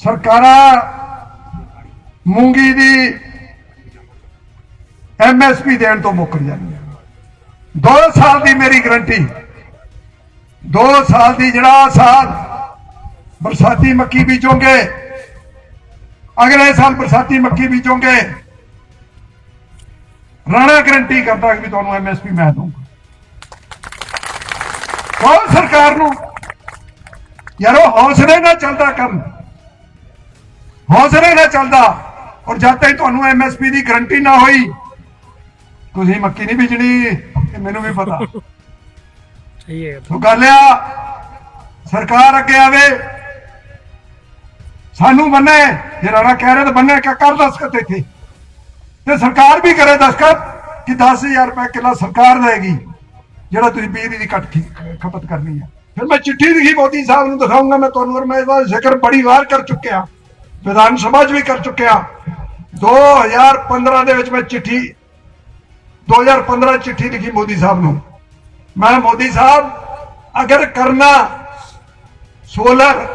ਸਰਕਾਰਾਂ ਮੂੰਗੀ ਦੀ ਐਮਐਸਪੀ ਦੇਣ ਤੋਂ ਮੁੱਕਰ ਜਾਂਦੀਆਂ। 2 ਸਾਲ ਦੀ ਮੇਰੀ ਗਰੰਟੀ। 2 ਸਾਲ ਦੀ ਜਿਹੜਾ ਸਾਲ ਬਰਸਾਤੀ ਮੱਕੀ ਬੀਜੋਗੇ, ਅਗਲੇ ਸਾਲ ਬਰਸਾਤੀ ਮੱਕੀ ਬੀਜੋਗੇ, ਰਾਣਾ ਗਰੰਟੀ ਕਰਦਾ ਕਿ ਵੀ ਤੁਹਾਨੂੰ ਐਮਐਸਪੀ ਮੈਂ ਦਊਂਗਾ। ਕੌਣ ਸਰਕਾਰ ਨੂੰ ਯਾਰੋ ਹੌਸਲੇ ਨਾਲ ਚੱਲਦਾ ਕੰਮ ਹੌਸਲੇ ਨਾਲ ਚੱਲਦਾ। ਔਰ ਜਦ ਤੱਕ ਤੁਹਾਨੂੰ ਐਮਐਸਪੀ ਦੀ ਗਰੰਟੀ ਨਾ ਹੋਈ ਤੁਸੀਂ ਮੱਕੀ ਨਹੀਂ ਬੀਜਣੀ ਇਹ ਮੈਨੂੰ ਵੀ ਪਤਾ। ਸਹੀ ਹੈ। ਸੋ ਗੱਲ ਆ ਸਰਕਾਰ ਅੱਗੇ ਆਵੇ ਸਾਨੂੰ ਬੰਨੇ ਜੇ ਰਾਣਾ ਕਹਿ ਰਿਹਾ ਤਾਂ ਬੰਨੇ ਕਿ ਕਰ ਦਸਖਤ ਇੱਥੇ? ਤੇ ਸਰਕਾਰ ਵੀ ਕਰੇ ਦਸਖਤ ਕਿ 10000 ਰੁਪਏ ਕਿੱਲਾ ਸਰਕਾਰ ਦੇਗੀ ਜਿਹੜਾ ਤੁਸੀਂ ਬਿਜਲੀ ਦੀ ਖੀ- ਖਪਤ ਕਰਨੀ ਹੈ ਫਿਰ ਮੈਂ ਚਿੱਠੀ ਲਿਖੀ ਮੋਦੀ ਸਾਹਿਬ ਨੂੰ ਦਿਖਾਉਂਗਾ ਮੈਂ ਤੁਹਾਨੂੰ ਔਰ ਮੈਂ ਇਹਦਾ ਜ਼ਿਕਰ ਬੜੀ ਵਾਰ ਕਰ ਚੁੱਕਿਆ। ਵਿਧਾਨ ਸਭਾ 'ਚ ਵੀ ਕਰ ਚੁੱਕਿਆ 2015 ਦੇ ਵਿੱਚ ਮੈਂ ਚਿੱਠੀ 2015 ਚਿੱਠੀ ਲਿਖੀ ਮੋਦੀ ਸਾਹਿਬ ਨੂੰ। ਮੈਂ ਮੋਦੀ ਸਾਹਿਬ, ਅਗਰ ਕਰਨਾ ਸੋਲਰ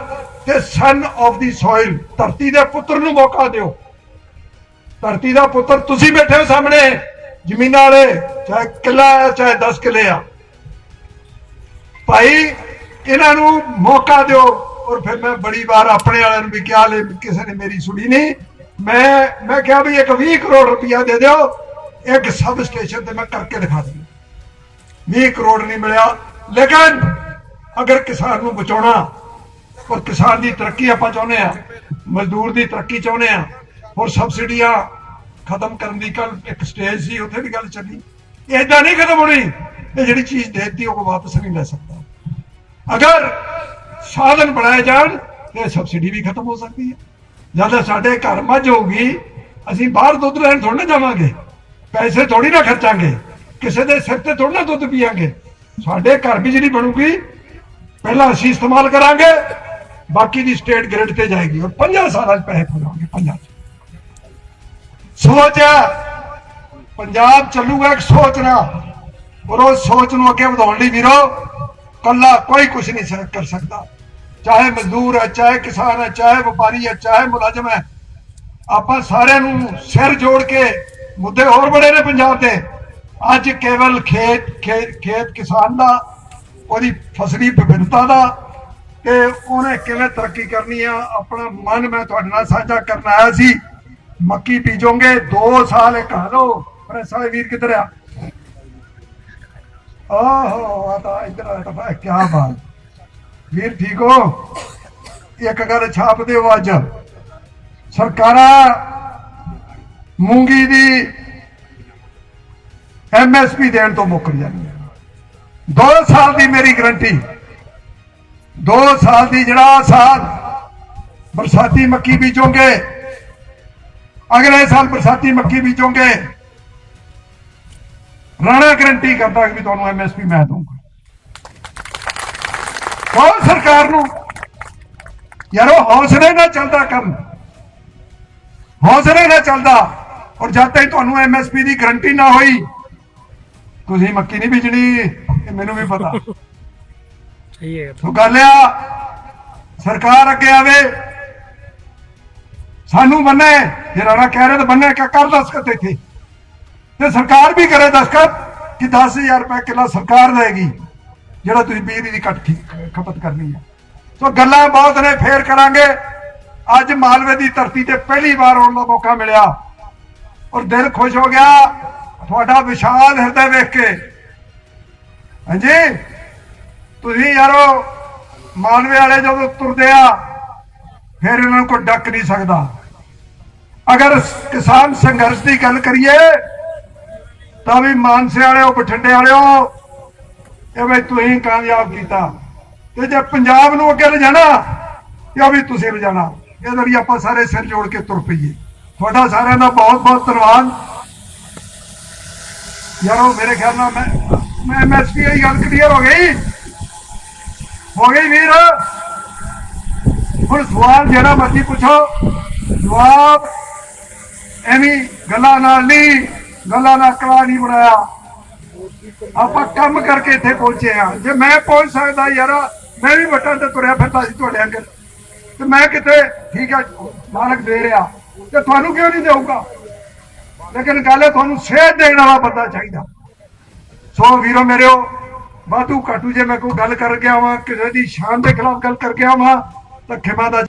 ਤੇ ਸਨ ਆਫ ਦੀ ਸੋਇਲ ਧਰਤੀ ਦੇ ਪੁੱਤਰ ਨੂੰ ਮੌਕਾ ਦਿਓ। ਧਰਤੀ ਦਾ ਪੁੱਤਰ ਤੁਸੀਂ ਬੈਠੇ ਹੋ ਸਾਹਮਣੇ, ਜ਼ਮੀਨਾਂ ਵਾਲੇ, ਚਾਹੇ ਕਿਲਾ ਹੈ, ਚਾਹੇ 10 ਕਿੱਲੇ ਆ। ਭਾਈ, ਇਹਨਾਂ ਨੂੰ ਮੌਕਾ ਦਿਓ। ਔਰ ਫਿਰ ਮੈਂ ਬੜੀ ਵਾਰ ਆਪਣੇ ਵਾਲਿਆਂ ਨੂੰ ਵੀ ਕਿਹਾ, ਲੈ, ਕਿਸੇ ਨੇ ਮੇਰੀ ਸੁਣੀ ਨਹੀਂ। ਮੈਂ ਮੈਂ ਕਿਹਾ ਵੀ ਇੱਕ 20 ਕਰੋੜ ਰੁਪਇਆ ਦੇ ਦਿਓ, ਇੱਕ ਸਬ ਸਟੇਸ਼ਨ ਤੇ ਮੈਂ ਕਰਕੇ ਦਿਖਾ ਦੂੰ 20 ਕਰੋੜ ਨਹੀਂ ਮਿਲਿਆ। ਲੇਕਿਨ ਅਗਰ ਕਿਸਾਨ ਨੂੰ ਬਚਾਉਣਾ ਔਰ ਕਿਸਾਨ ਦੀ ਤਰੱਕੀ ਆਪਾਂ ਚਾਹੁੰਦੇ ਆ ਮਜ਼ਦੂਰ ਦੀ ਤਰੱਕੀ ਚਾਹੁੰਦੇ ਆ ਔਰ ਸਬਸਿਡੀਆਂ ਖਤਮ ਕਰਨ ਦੀ ਕੱਲ ਇੱਕ ਸਟੇਜ ਸੀ, ਉੱਥੇ ਵੀ ਗੱਲ ਚੱਲੀ। ਏਦਾਂ ਨਹੀਂ ਖਤਮ ਹੋਣੀ। ਇਹ ਜਿਹੜੀ ਚੀਜ਼ ਦੇ ਦਿੱਤੀ, ਉਹ ਵਾਪਸ ਨਹੀਂ ਲੈ ਸਕਦਾ। ਅਗਰ ਸਾਧਨ ਬਣਾਏ ਜਾਣ ਤੇ ਸਬਸਿਡੀ ਵੀ ਖਤਮ ਹੋ ਸਕਦੀ ਹੈ। ਜਦ ਸਾਡੇ ਘਰ ਮੱਝ ਹੋਊਗੀ, ਅਸੀਂ ਬਾਹਰ ਦੁੱਧ ਲੈਣ ਥੋੜਾ ਨਾ ਜਾਵਾਂਗੇ। ਪੈਸੇ ਥੋੜੀ ਨਾ ਖਰਚਾਂਗੇ। ਕਿਸੇ ਦੇ ਸਿਰ ਤੇ ਥੋੜਾ ਨਾ ਦੁੱਧ ਪੀਵਾਂਗੇ ਸਾਡੇ ਘਰ ਬਿਜਲੀ ਬਣੂਗੀ, ਪਹਿਲਾਂ ਅਸੀਂ ਇਸਤੇਮਾਲ ਕਰਾਂਗੇ, ਬਾਕੀ ਦੀ ਸਟੇਟ ਗ੍ਰਿਡ ਤੇ ਜਾਏਗੀ ਔਰ 50 ਸਾਲਾਂ 'ਚ ਪੈਸੇ ਪੂਰਾਂਗੇ 50 ਸੋਚ ਹੈ, ਪੰਜਾਬ ਚੱਲੂਗਾ ਇੱਕ ਸੋਚ ਨਾਲ। ਔਰ ਉਹ ਸੋਚ ਨੂੰ ਅੱਗੇ ਵਧਾਉਣ ਲਈ ਵੀਰੋ ਕੱਲਾ ਕੋਈ ਕੁਝ ਨਹੀਂ ਕਰ ਸਕਦਾ। ਚਾਹੇ ਮਜ਼ਦੂਰ ਹੈ, ਚਾਹੇ ਕਿਸਾਨ ਹੈ, ਚਾਹੇ ਵਪਾਰੀ ਹੈ, ਚਾਹੇ ਮੁਲਾਜ਼ਮ ਹੈ, ਆਪਾਂ ਸਾਰਿਆਂ ਨੂੰ ਸਿਰ ਜੋੜ ਕੇ ਮੁੱਦੇ ਹੋਰ ਬੜੇ ਨੇ ਪੰਜਾਬ ਦੇ। ਅੱਜ ਕੇਵਲ ਖੇਤ ਖੇਤ ਖੇਤ ਕਿਸਾਨ ਦਾ, ਉਹਦੀ ਫਸਲੀ ਵਿਭਿੰਨਤਾ ਦਾ ਤੇ ਉਹਨੇ ਕਿਵੇਂ ਤਰੱਕੀ ਕਰਨੀ ਆ, ਆਪਣਾ ਮਨ ਮੈਂ ਤੁਹਾਡੇ ਨਾਲ ਸਾਂਝਾ ਕਰਨ ਆਇਆ ਸੀ। ਮੱਕੀ ਬੀਜੋਗੇ 2 ਸਾਲ ਇੱਕ ਹਲੋ ਪ੍ਰੈਸ ਵਾਲੇ ਵੀਰ ਕਿੱਧਰ ਆ? ਆਹੋ, ਆ ਤਾਂ ਇੱਧਰ ਆ ਤਾਂ ਕੀ ਬਾਤ। ਵੀਰ ਠੀਕ ਹੋ? ਇੱਕ ਗੱਲ ਛਾਪ ਦਿਓ ਅੱਜ। ਸਰਕਾਰਾਂ ਮੂੰਗੀ ਦੀ ਐਮਐਸਪੀ ਦੇਣ ਤੋਂ ਮੁੱਕਰ ਜਾਂਦੀਆਂ 2 ਸਾਲ ਦੀ ਮੇਰੀ ਗਰੰਟੀ। 2 ਸਾਲ ਦੀ ਜਿਹੜਾ ਸਾਲ ਬਰਸਾਤੀ ਮੱਕੀ ਬੀਜੋਗੇ, ਅਗਲੇ ਸਾਲ ਬਰਸਾਤੀ ਮੱਕੀ ਬੀਜੋਗੇ, ਰਾਣਾ ਗਰੰਟੀ ਕਰਦਾ ਕਿ ਵੀ ਤੁਹਾਨੂੰ ਐਮਐਸਪੀ ਮੈਂ ਦਊਂਗਾ। ਕੌਣ ਸਰਕਾਰ ਨੂੰ? ਯਾਰੋ ਹੌਸਲੇ ਨਾਲ ਚੱਲਦਾ ਕੰਮ। ਹੌਸਲੇ ਨਾਲ ਚੱਲਦਾ। ਔਰ ਜਦ ਤੱਕ ਤੁਹਾਨੂੰ ਐਮਐਸਪੀ ਦੀ ਗਰੰਟੀ ਨਾ ਹੋਈ ਤੁਸੀਂ ਮੱਕੀ ਨਹੀਂ ਬੀਜਣੀ ਇਹ ਮੈਨੂੰ ਵੀ ਪਤਾ। ਸਹੀ ਹੈ। ਸੋ ਗੱਲ ਆ ਸਰਕਾਰ ਅੱਗੇ ਆਵੇ ਸਾਨੂੰ ਬੰਨੇ ਜੇ ਰਾਣਾ ਕਹਿ ਰਿਹਾ ਤਾਂ ਬੰਨੇ ਕਿ ਕਰ ਦਸਖਤ ਇੱਥੇ। ਤੇ ਸਰਕਾਰ ਵੀ ਕਰੇ ਦਸਖਤ ਕਿ 10000 ਰੁਪਏ ਕਿੱਲਾ ਸਰਕਾਰ ਦੇਗੀ। ਜਿਹੜਾ ਤੁਸੀਂ ਬਿਜਲੀ ਦੀ ਘੱਟ ਖਪਤ ਕਰਨੀ ਹੈ ਸੋ ਗੱਲਾਂ ਬਹੁਤ ਨੇ, ਫੇਰ ਕਰਾਂਗੇ। ਅੱਜ ਮਾਲਵੇ ਦੀ ਧਰਤੀ ਤੇ ਪਹਿਲੀ ਵਾਰ ਆਉਣ ਦਾ ਮੌਕਾ ਮਿਲਿਆ। ਔਰ ਦਿਲ ਖੁਸ਼ ਹੋ ਗਿਆ। ਤੁਹਾਡਾ ਵਿਸ਼ਾਲ ਹਿਰਦੇ ਵੇਖ ਕੇ। ਹਾਂਜੀ? ਤੁਸੀਂ ਯਾਰੋ, ਮਾਲਵੇ ਵਾਲੇ ਜਦੋਂ ਤੁਰਦੇ ਆ, ਫਿਰ ਇਹਨਾਂ ਨੂੰ ਕੋਈ ਡੱਕ ਨਹੀਂ ਸਕਦਾ। ਅਗਰ ਕਿਸਾਨ ਸੰਘਰਸ਼ ਦੀ ਗੱਲ ਕਰੀਏ, ਤਾਂ ਵੀ ਮਾਨਸੇ ਵਾਲਿਓ, ਬਠਿੰਡੇ ਵਾਲਿਓ ਇਹ ਵੀ ਤੁਸੀਂ ਕਾਮਯਾਬ ਕੀਤਾ। ਤੇ ਜੇ ਪੰਜਾਬ ਨੂੰ ਅੱਗੇ ਲਿਜਾਣਾ ਇਹ ਵੀ ਤੁਸੀਂ ਲਿਜਾਣਾ। ਇਹਦੇ ਲਈ ਆਪਾਂ ਸਾਰੇ ਸਿਰ ਜੋੜ ਕੇ ਤੁਰ ਪਈਏ। ਤੁਹਾਡਾ ਸਾਰਿਆਂ ਦਾ ਬਹੁਤ ਬਹੁਤ ਧੰਨਵਾਦ। ਯਾਰੋ, ਮੇਰੇ ਖਿਆਲ ਨਾਲ ਮੈਂ ਮੈਂ ਐਮਐਸਪੀ ਦੀ ਗੱਲ ਕਲੀਅਰ ਹੋ ਗਈ। ਹੋ ਗਈ ਵੀਰ। ਹੁਣ ਸਵਾਲ ਜਿਹੜਾ ਮਰਜ਼ੀ ਪੁੱਛੋ। ਜਵਾਬ ਐਵੇਂ ਗੱਲਾਂ ਨਾਲ ਨਹੀਂ, ਗੱਲਾਂ ਨਾਲ ਕਲਾ ਨਹੀਂ ਬਣਾਇਆ। ਆਪਾਂ ਕੰਮ ਕਰਕੇ ਇੱਥੇ ਪਹੁੰਚੇ ਆ ਜੇ ਮੈਂ ਪਹੁੰਚ ਸਕਦਾ ਯਾਰ, ਮੈਂ ਵੀ ਵਟਾਂ ਤੇ ਤੁਰਿਆ ਫਿਰਦਾ ਸੀ ਤੁਹਾਡੇ ਅੰਦਰ। ਤੇ ਮੈਂ ਕਿਤੇ, ਠੀਕ ਹੈ, ਮਾਲਕ ਦੇ ਰਿਹਾ। ਤੇ ਤੁਹਾਨੂੰ ਕਿਉਂ ਨਹੀਂ ਦੇਊਗਾ? ਲੇਕਿਨ ਗੱਲ ਹੈ, ਤੁਹਾਨੂੰ ਸੇਧ ਦੇਣ ਵਾਲਾ ਬੰਦਾ ਚਾਹੀਦਾ। ਸੋ ਵੀਰੋ ਮੇਰਿਓ, ਵਾਧੂ ਘਾਟੂ ਜੇ ਮੈਂ ਕੋਈ ਗੱਲ ਕਰ ਗਿਆ ਵਾਂ ਕਿਸੇ ਦੀ ਸ਼ਾਨ ਦੇ ਖਿਲਾਫ ਗੱਲ ਕਰ ਗਿਆ ਵਾਂ ਤਾਂ ਖਿਮਾ ਦਾ